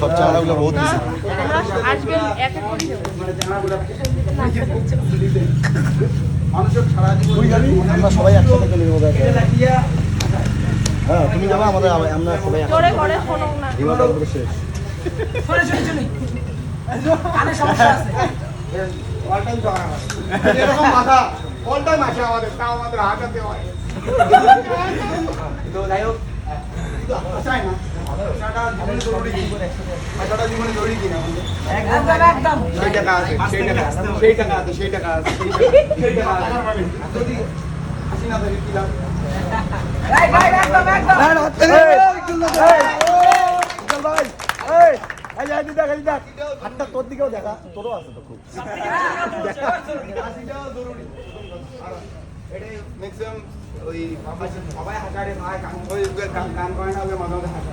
সব চাংড়াগুলো বহুত। আমরা সবাই একসাথে চলে যাব হ্যাঁ তুমি যাবা আমাদের আমরা সবাই জোরে করে শোনো না। হিমালয় তারপরে শেষ। শুনে শুনে শুনে কানে সমস্যা আছে। এরকম মাথা অল টাইম আমাদের তাও আমাদের হাঁটাতে হয়। তো যাই হোক। চাই জীবনে জরুরি কি টাকা টাকা টাকা টাকা টাকা হাতটা তোর দিকেও দেখা তোরও আছে ম্যাক্সিমাম ওই সবাই হাঁটারে ভাই কান গান গান করে না ওই মাঝে মাঝে হাঁটা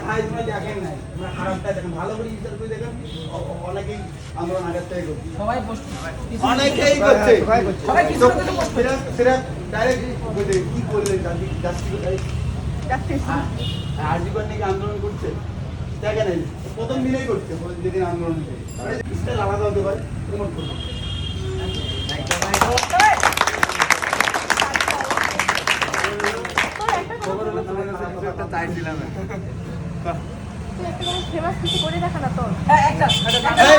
ভাই তোমরা দেখেন নাই। খারাপটা দেখেন ভালো করে বিচার করে দেখেন অ- অ- অনেকেই আন্দোলন আগের থেকে করছে। সবাই অনেকেই করছে। সবাই কিছু না কিছু করছে। সেটা সেটা ডাইরেক্ট কি করলে জাস্টিস নাকি আন্দোলন করছে? দেখেন প্রথম দিনেই করছে যেদিন আন্দোলন স্টাইল আলাদা হতে পারে? তোমার করবে একটা কোনো দেখা হ্যাঁ একটা। এই!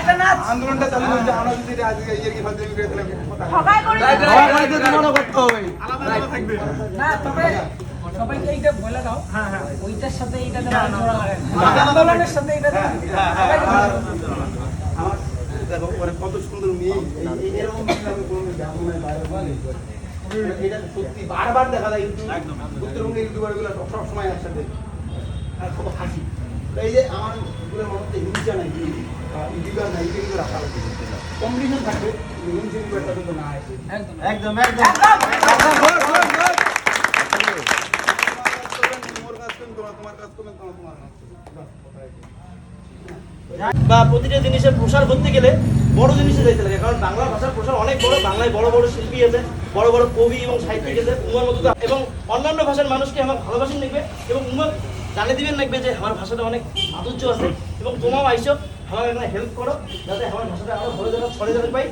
একটা নাচ। আন্দোলনটা চালু হয়েছে আমরা যদি আজকে কি ফালতু করে তাহলে সবাই করে Right, দেখা। right, right, তোমারও করতে হবে। না তবে সবাইকে এইটা বলে দাও। হ্যাঁ হ্যাঁ। ওইটার সাথে এইটা যেন আন্দোলনের সাথে এটা যেন সবাইকে বলে দাও। আমার দেখো মানে কত সুন্দর মেয়ে। এরকম। এটা সত্যি বারবার দেখা যায় ইউটিউব। উত্তরবঙ্গের ইউটিউবারগুলো সব সময় একসাথে। আর কত হাসি এই যে আমার মধ্যে নাই নাই রাখা লাগবে কম্পিটিশন থাকবে ইউটিউবারটা কিন্তু না আসে একদম। একদম একদম। বা প্রতিটা জিনিসের প্রসার করতে গেলে বড় জিনিসে যাইতে লাগে কারণ বাংলা ভাষার প্রসার অনেক বড় বাংলায় বড় বড় শিল্পী আছে বড় বড় কবি এবং সাহিত্যিক আছে উমার মতো এবং অন্যান্য ভাষার মানুষকে আমার ভালোবাসেন দেখবে এবং উমার জানিয়ে দিবেন লাগবে যে আমার ভাষাটা অনেক মাধুর্য আছে এবং তোমাও আইসো আমার এখানে হেল্প করো, যাতে আমার ভাষাটা আরও ভালো জায়গা ছড়ে যেতে পাই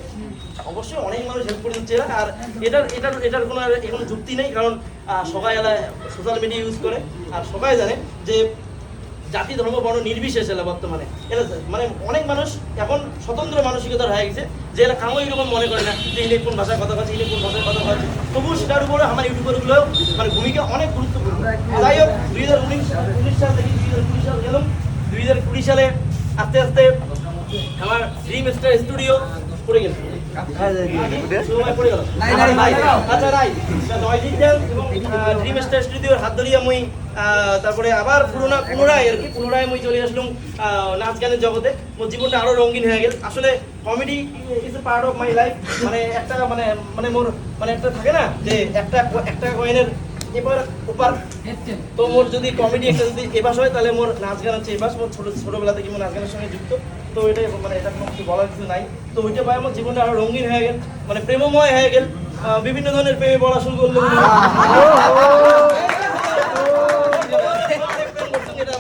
অবশ্যই অনেক মানুষ হেল্প করে দিচ্ছে আর এটার এটার এটার কোনো এখন যুক্তি নেই, কারণ সবাই সোশ্যাল মিডিয়া ইউজ করে, আর সবাই জানে যে জাতি ধর্ম বর্ণ নির্বিশেষে বর্তমানে। এরা মানে অনেক মানুষ এখন স্বতন্ত্র মানসিকতার হয়ে গেছে যে এরা কামো এরকম মনে করে না যে ইনি কোন ভাষায় কথা বলছে ইনি কোন ভাষায় কথা বলছে। তবুও সেটার উপরে আমার ইউটিউবারগুলো মানে ভূমিকা অনেক গুরুত্বপূর্ণ। যাই হোক দুই হাজার উনিশ উনিশ সাল থেকে দুই হাজার কুড়ি সাল গেলাম। দুই হাজার কুড়ি সালে আস্তে আস্তে আমার ড্রিম স্টার স্টুডিও পড়ে গেল তারপরে আবার পুরোনা পুনরায় আর কি পুনরায় মুই চলে আসলাম নাচ গানের জগতে মোর জীবনটা আরও রঙিন হয়ে গেল আসলে comedy is a part of my life মানে একটা মানে মানে মোর মানে একটা থাকে না যে একটা একটা কয়েনের এবার তো মোর যদি কমেডি একটা যদি এবাস হয়, তাহলে মোর নাচ গান হচ্ছে এবাস মোর ছোট ছোটবেলা থেকে মোর নাচ গানের সঙ্গে যুক্ত। তো এটাই মানে এটা কোনো কিছু বলার কিছু নাই। তো ওইটা পাই আমার জীবনটা আরও রঙিন হয়ে গেল মানে প্রেমময় হয়ে গেল। বিভিন্ন ধরনের প্রেমে পড়া শুরু করল এটা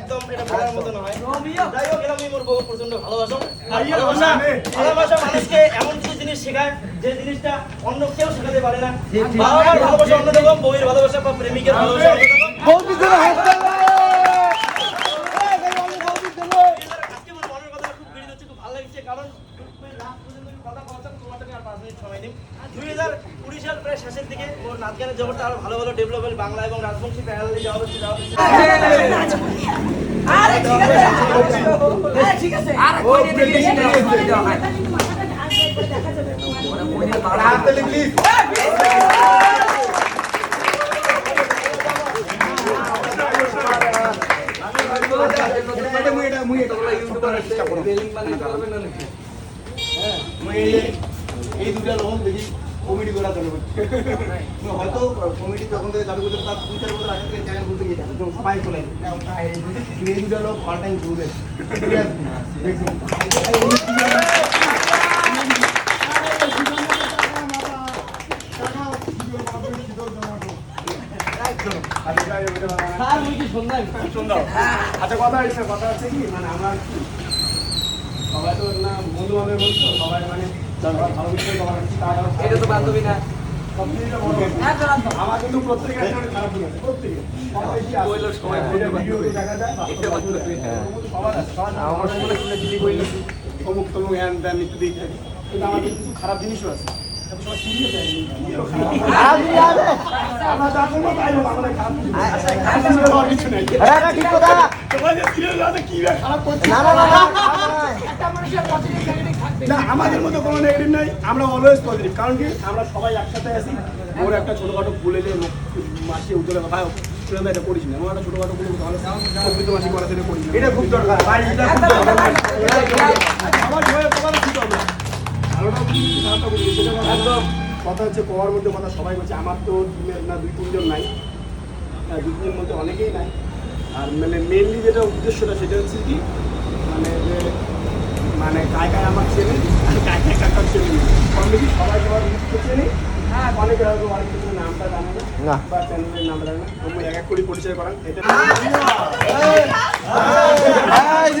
একদম এটা বলার মতো নয় যাই হোক এরকমই মোর বহু প্রচণ্ড ভালোবাসা আর ভালোবাসা ভালোবাসা মানুষকে এমন কিছু জিনিস শেখায় যে জিনিসটা অন্য কেউ শেখাতে পারে না। বাবা ভালোবাসা অন্যরকম বউয়ের ভালোবাসা বা প্রেমিকের ভালোবাসা অন্যরকম আজকে আমার মনের কথা খুব বেরিয়ে যাচ্ছে খুব ভালো লাগছে কারণ last পর্যন্ত আমি কথা বলতাম, তোমার থেকে আর পাঁচ মিনিট সময় নিই। 2020 সাল প্রায় শেষের দিকে ওর নাচ গানের জগৎটা আরও ভালো ভালো ডেভেলপ হল বাংলা এবং রাজবংশী প্যানেলে যাওয়া হচ্ছে যাওয়া হচ্ছে আরে ঠিক আছে আরে ঠিক আছে। আর কোই দিকে দেওয়া হয়। এই দুটা লোক দেখি। কমেডি করা চালু করছে হয়তো কমেডি যখন থেকে চালু করতে তার দুই চার বছর আগে থেকে চ্যানেল খুলতে গিয়েছে একদম সবাই চলে এই দুটা লোক অল টাইম ঘুরে আচ্ছা কথা হচ্ছে কথা হচ্ছে কি? মানে আমার সবাই তো না বন্ধু বান্ধব বলছো সবাই মানে এটা তো বান্ধবী না। হ্যাঁ আমার মনে শুনে দিদি কইলো অমুক তমুক হ্যান একটু দিই কিন্তু আমার কিছু খারাপ জিনিসও আছে। খারাপ। কিছু না আমাদের মধ্যে কোনো নেগেটিভ নাই আমরা অলওয়েজ পজিটিভ কারণ কি আমরা সবাই একসাথে আছি। ওর একটা ছোটখাটো ভুলে যে মাসে উজ্জ্বলে ভাই শুনে এটা করিস না আমার একটা ছোটখাটো ভুলে তাহলে চব্বিশ মাসে করা থেকে করিস এটা খুব দরকার। ভাই এটা খুব দরকার। আমার ভয়ে তোমার ঠিক হবে। ভালোটা বুঝি খারাপটা বুঝি সেটা কথা একদম। কথা হচ্ছে কোয়ার মধ্যে কথা সবাই বলছে। আমার তো টিমের না দুই তিনজন নাই। দুই তিনজন মধ্যে অনেকেই নাই। আর মানে মেনলি যেটা উদ্দেশ্যটা সেটা হচ্ছে কি মানে যে মানে কায় কায় আমার চেনে আর কায় কায় কাকার চেনে কম বেশি সবাই সবার লিস্ট চেনে। হ্যাঁ অনেকে হয়তো অনেক কিছু নামটা জানে না। বা চ্যানেলের নামটা জানে না। তুমি এক এক করে পরিচয় করান। এটা আর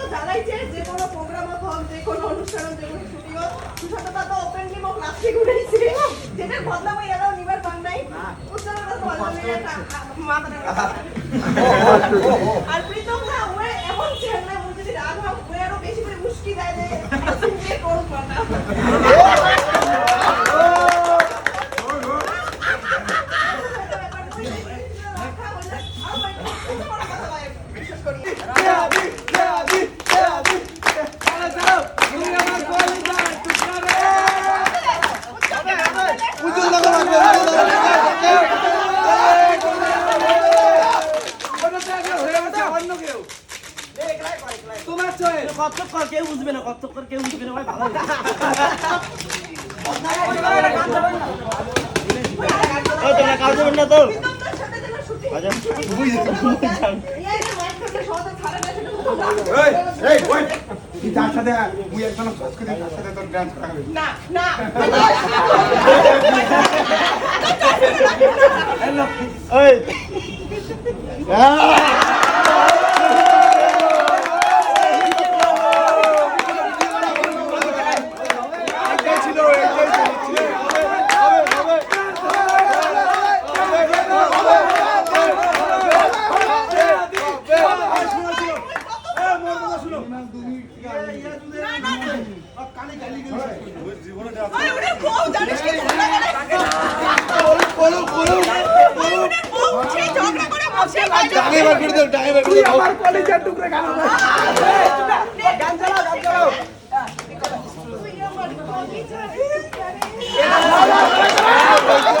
জ্বালাইছে যে কোনো প্রোগ্রাম হোক, যে কোনো অনুষ্ঠান যে কোনো শুটিং হোক সুশান্ত দাদা ওপেনলি মোক লাস্টে ঘুরেছে যেটা ওই এরাও নিবার পান নাই। মাথাটা আর প্রীতম না ওয়ে এমন চেহারা মুখ যদি রাগ হয় ওয়ে আরও বেশি করে মুশকি দেয় যে করুক না বিশেষ করি কত্তক কর কেউ বুঝবে না কত্তক কর কেউ বুঝবে না ভাই ভালো হবে। ও, তোমরা কাজ করবেন না তো প্রীতমদার সাথে যেন শুটিং এই যে মাইক থেকে সহজে ছাড়ে না সেটা খুব ভালো। এই এই ওই তুই যার সাথে মুই একজন সংস্কৃতি তার সাথে তোর ডান্স করা না না ওই আরে ওটা বউ জানিস কি ঝগড়া করে ওই ওটা বউ সেই ঝগড়া করে বসে বাইরে তুই আমার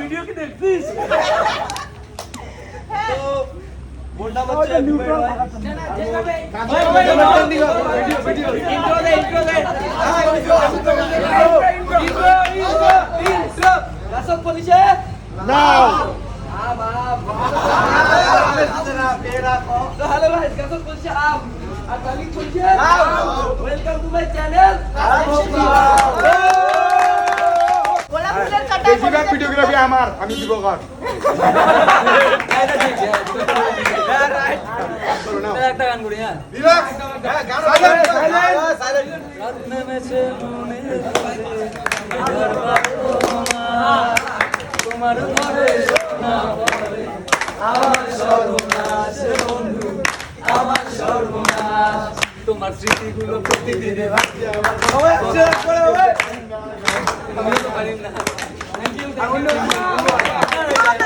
ভিডিও কি দেখছিস Welcome to my channel. বেশিরভাগ ভিডিওগ্রাফি আমার আমি দিব তোমার আমার সর্বনাশ। বন্ধু আমার সর্বনাশ। তোমার স্মৃতিগুলো প্রতিদিনে ভাবছি আমার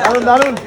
나는 나는